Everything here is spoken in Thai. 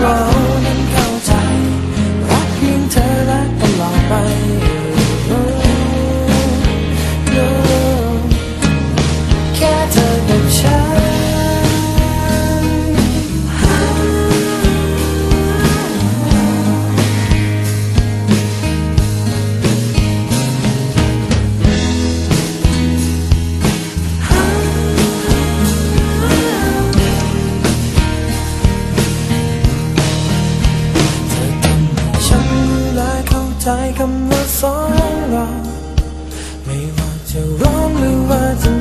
wrong. คำว่าสองเรา ไม่ว่าจะร้องหรือว่าจะ